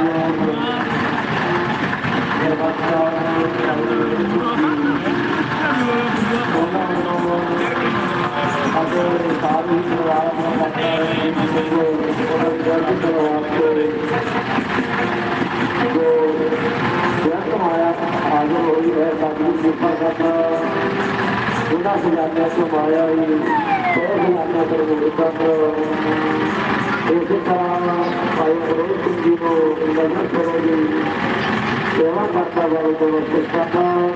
ਜੋ ਬਹੁਤ ਸਾਰੀਆਂ ਇਹ ਬੱਚਾ ਅਤੇ ਸਾਰੀ ਪਰਿਵਾਰ ਨੂੰ ਪਤਾ ਹੈ ਕਿ ਜੋ ਉਹਨਾਂ ਦੀ ਜਲਦੀ ਕਰਵਾਉਣ ਜੋ ਜਨਮ ਮਾਇਆ ਹਾਜ਼ਰ ਹੋਈ ਹੈ ਸਾਡੀ ਕਿਰਪਾ ਕਰਨਾ ਉਹਨਾਂ ਸੁਣਾਉਂਦਾ ਕਿ ਮਾਇਆ ਹੀ ਬਹੁਤ ਸੁਣਾਉਂਦਾ ਕਰ ਗੁਰਦਾਸ ਇਸੇ ਤਰ੍ਹਾਂ ਭਾਈ ਗੁਰੂ ਸਿੰਘ ਜੀ ਨੂੰ ਨਜ਼ਰ ਕਰੋ। ਜੀ ਸੇਵਾ ਕਰਤਾ ਵਾਲੇ ਤੋਂ ਵਸਤਾਂ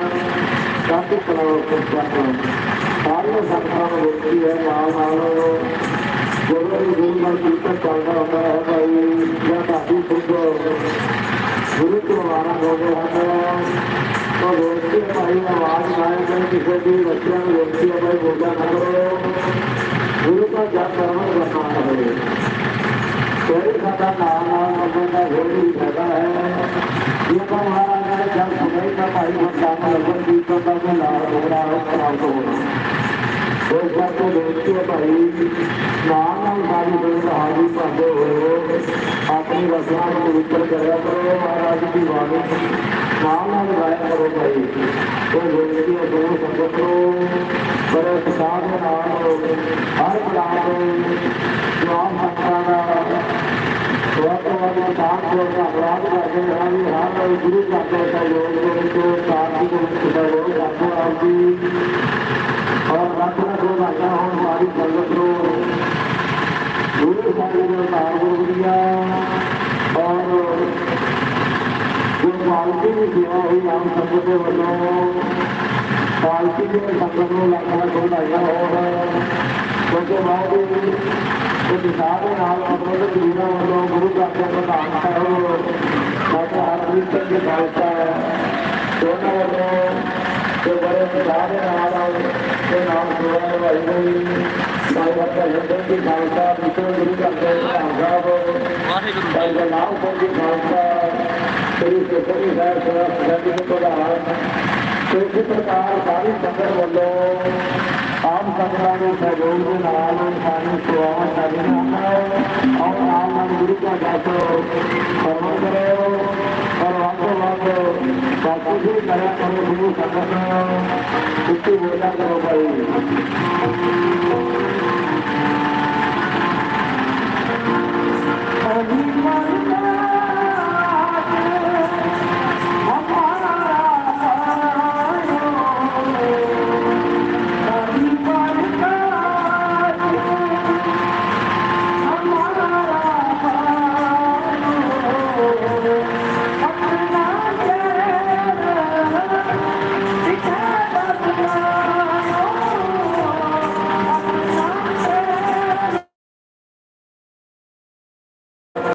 ਕਾਫੀ ਕਲਾਵਾਂ ਕਰਤਾ ਸਾਰੀਆਂ ਸੰਗਤਾਂ ਨੂੰ ਬੇਨਤੀ ਹੈ ਨਾਲ ਨਾਲ ਜਦੋਂ ਵੀ ਗੁਰੂ ਨਾਲ ਕੀਰਤਨ ਚੱਲਦਾ ਹੁੰਦਾ ਹੈ ਭਾਈ ਜਾਂ ਕਾਫੀ ਸੁਧ ਗੁਰੂ ਤੋਂ ਆਵਾਰਾ ਹੋ ਗਏ ਹਨ ਤਾਂ ਬੇਨਤੀ ਹੈ ਭਾਈ ਆਵਾਜ਼ ਨਾ ਆਏ ਕਿਸੇ ਵੀ ਬੱਚਿਆਂ ਨੂੰ ਬੇਨਤੀ ਹੈ ਭਾਈ ਬੋਲਦਾ ਨਾ ਕਰੋ ਗੁਰੂ ਦਾ ਕੋਈ ਸਾਡਾ ਨਾਮ ਨਾਲ ਮੰਗਣ ਦਾ ਹੋਰ ਵੀ ਫਾਇਦਾ ਹੈ ਜੇ ਆਪਾਂ ਮਹਾਰਾਜ ਨੇ ਜਦ ਸੁਣਾਈ ਤਾਂ ਭਾਈ ਬੰਦਾ ਲੱਗਣ ਦੀ ਤਾਂ ਦਾ ਨਾਲ ਹੋਣਾ ਪ੍ਰਾਪਤ ਹੋਣਾ ਉਸ ਕਰਕੇ ਬੇਨਤੀ ਹੈ ਭਾਈ ਨਾਮ ਨਾਲ ਸਾਰੀ ਦੁਨੀਆ ਹਾਜ਼ਰ ਭਾਂਦੇ ਹੋਏ ਆਪਣੀ ਰਸਨਾ ਨੂੰ ਪਵਿੱਤਰ ਕਰਿਆ ਕਰੋ ਮਹਾਰਾਜ ਦੀ ਬਾਣੀ ਨਾਮ ਨਾਲ ਗਾਇਆ ਕਰੋ ਭਾਈ ਉਹ ਬੇਨਤੀ ਹੈ ਦੋਨੋਂ ਸੰਗਤ ਨੂੰ ਬੜੇ ਉਤਸ਼ਾਹ ਦੇ ਨਾਲ ਹਰ ਬਲਾਕ ਜਵਾਬ ਸੰਗਤਾਂ ਦਾ ਬਹੁਤ ਬਹੁਤ ਸਾਥ ਜੋ ਧੰਨਵਾਦ ਕਿਉਂਕਿ ਵਾਹਿਗੁਰੂ ਜੀ ਦੇ ਦਿਸ਼ਾ ਦੇ ਨਾਲ ਮਤਲਬ ਕਿ ਜੀਵਨ ਵੱਲੋਂ ਗੁਰੂ ਘਰ ਦੇ ਪ੍ਰਧਾਨ ਸਾਹਿਬ ਡਾਕਟਰ ਹਰਪ੍ਰੀਤ ਸਿੰਘ ਜੀ ਖਾਲਸਾ ਦੋਨਾਂ ਵੱਲੋਂ ਤੇ ਬੜੇ ਦਿਸ਼ਾ ਦੇ ਨਾਲ ਤੇ ਨਾਮ ਸੋਹਣਾ ਵਾਹਿਗੁਰੂ ਸਾਈ ਬਾਬਾ ਜੰਦਰ ਜੀ ਖਾਲਸਾ ਵਿਸ਼ਵ ਗੁਰੂ ਘਰ ਦੇ ਪ੍ਰਧਾਨ ਸਾਹਿਬ ਵਾਹਿਗੁਰੂ ਸਾਈ ਗੁਰਨਾਮ ਸਿੰਘ ਜੀ ਖਾਲਸਾ, ਸ੍ਰੀ ਸਤਿਗੁਰੂ ਸਾਹਿਬ ਸਦਾ ਸਦਾ ਜੀ ਪ੍ਰਧਾਨ ਇਸੇ ਪ੍ਰਕਾਰ ਸਾਰੀ ਸੰਗਤ ਵੱਲੋਂ ਆਮ ਸੰਗਤਾਂ ਦੇ ਸਹਿਯੋਗ ਦੇ ਨਾਲ ਸਾਰੀ ਸੇਵਾਵਾਂ ਚੱਲ ਰਹੀਆਂ ਹਨ ਔਰ ਆਮ ਨਾਲ ਗੁਰੂ ਦਾ ਜਪ ਸਰਵਣ ਕਰੋ ਔਰ ਵਾਂਗੋ ਵਾਂਗੋ ਬਾਕੀ ਵੀ ਕਰਿਆ ਕਰੋ ਗੁਰੂ ਸੰਗਤ ਉੱਤੇ ਬੋਲਿਆ ਕਰੋ ਭਾਈ